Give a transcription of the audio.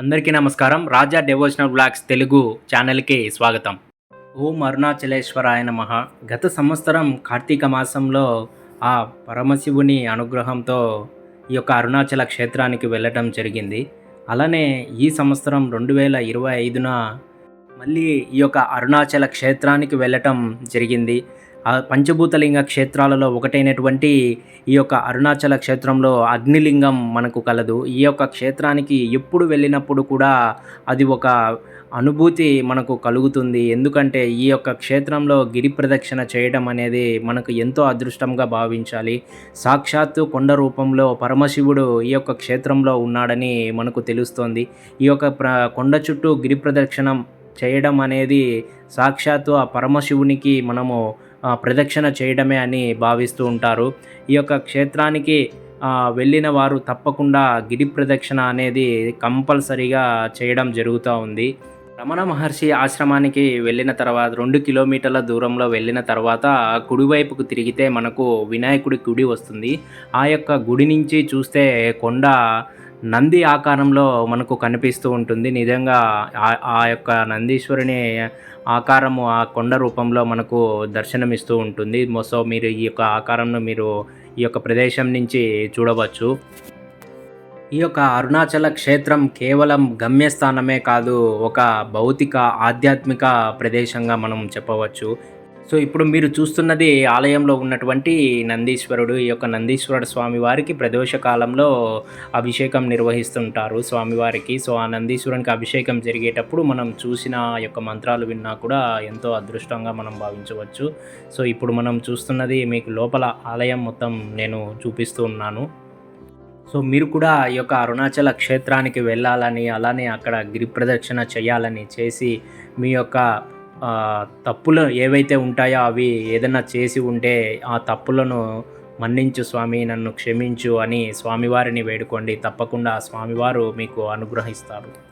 అందరికీ నమస్కారం. రాజా devotional blogs Telugu ఛానల్కి స్వాగతం. ఓం అరుణాచలేశ్వరాయ నమ. గత సంవత్సరం కార్తీక మాసంలో ఆ పరమశివుని అనుగ్రహంతో ఈ యొక్క అరుణాచల క్షేత్రానికి వెళ్ళటం జరిగింది. అలానే ఈ సంవత్సరం రెండు వేల ఇరవై ఐదున మళ్ళీ ఈ యొక్క అరుణాచల క్షేత్రానికి వెళ్ళటం జరిగింది. పంచభూతలింగ క్షేత్రాలలో ఒకటైనటువంటి ఈ యొక్క అరుణాచల క్షేత్రంలో అగ్నిలింగం మనకు కలదు. ఈ యొక్క క్షేత్రానికి ఎప్పుడు వెళ్ళినప్పుడు కూడా అది ఒక అనుభూతి మనకు కలుగుతుంది. ఎందుకంటే ఈ యొక్క క్షేత్రంలో గిరి ప్రదక్షిణ చేయడం అనేది మనకు ఎంతో అదృష్టంగా భావించాలి. సాక్షాత్తు కొండ రూపంలో పరమశివుడు ఈ యొక్క క్షేత్రంలో ఉన్నాడని మనకు తెలుస్తోంది. ఈ యొక్క ప్ర కొండ చుట్టూ గిరి ప్రదక్షిణం చేయడం అనేది సాక్షాత్తు ఆ పరమశివునికి మనము ప్రదక్షిణ చేయడమే అని భావిస్తూ ఉంటారు. ఈ యొక్క క్షేత్రానికి వెళ్ళిన వారు తప్పకుండా గిరి ప్రదక్షిణ అనేది కంపల్సరీగా చేయడం జరుగుతూ ఉంది. రమణ మహర్షి ఆశ్రమానికి వెళ్ళిన తర్వాత రెండు కిలోమీటర్ల దూరంలో వెళ్ళిన తర్వాత కుడివైపుకు తిరిగితే మనకు వినాయకుడి గుడి వస్తుంది. ఆ యొక్క గుడి నుంచి చూస్తే కొండ నంది ఆకారంలో మనకు కనిపిస్తూ ఉంటుంది. నిజంగా ఆ- ఆ యొక్క నందీశ్వరుని ఆకారము ఆ కొండ రూపంలో మనకు దర్శనమిస్తూ ఉంటుంది. సో మీరు ఈ యొక్క ఆకారంను మీరు ఈ యొక్క ప్రదేశం నుంచి చూడవచ్చు. ఈ యొక్క అరుణాచల క్షేత్రం కేవలం గమ్యస్థానమే కాదు ఒక భౌతిక ఆధ్యాత్మిక ప్రదేశంగా మనం చెప్పవచ్చు. సో ఇప్పుడు మీరు చూస్తున్నది ఆలయంలో ఉన్నటువంటి నందీశ్వరుడు ఈ యొక్క నందీశ్వరుడు స్వామివారికి ప్రదోష కాలంలో అభిషేకం నిర్వహిస్తుంటారు స్వామివారికి. సో ఆ నందీశ్వరునికి అభిషేకం జరిగేటప్పుడు మనం చూసిన యొక్క మంత్రాలు విన్నా కూడా ఎంతో అదృష్టంగా మనం భావించవచ్చు. సో ఇప్పుడు మనం చూస్తున్నది మీకు లోపల ఆలయం మొత్తం నేను చూపిస్తూ ఉన్నాను. సో మీరు కూడా ఈ యొక్క అరుణాచల క్షేత్రానికి వెళ్ళాలని అలానే అక్కడ గిరి ప్రదక్షిణ చేయాలని చేసి మీ యొక్క తప్పులు ఏవైతే ఉంటాయో అవి ఏదైనా చేసి ఉంటే ఆ తప్పులను మన్నించు స్వామి నన్ను క్షమించు అని స్వామివారిని వేడుకోండి. తప్పకుండా స్వామివారు మీకు అనుగ్రహిస్తారు.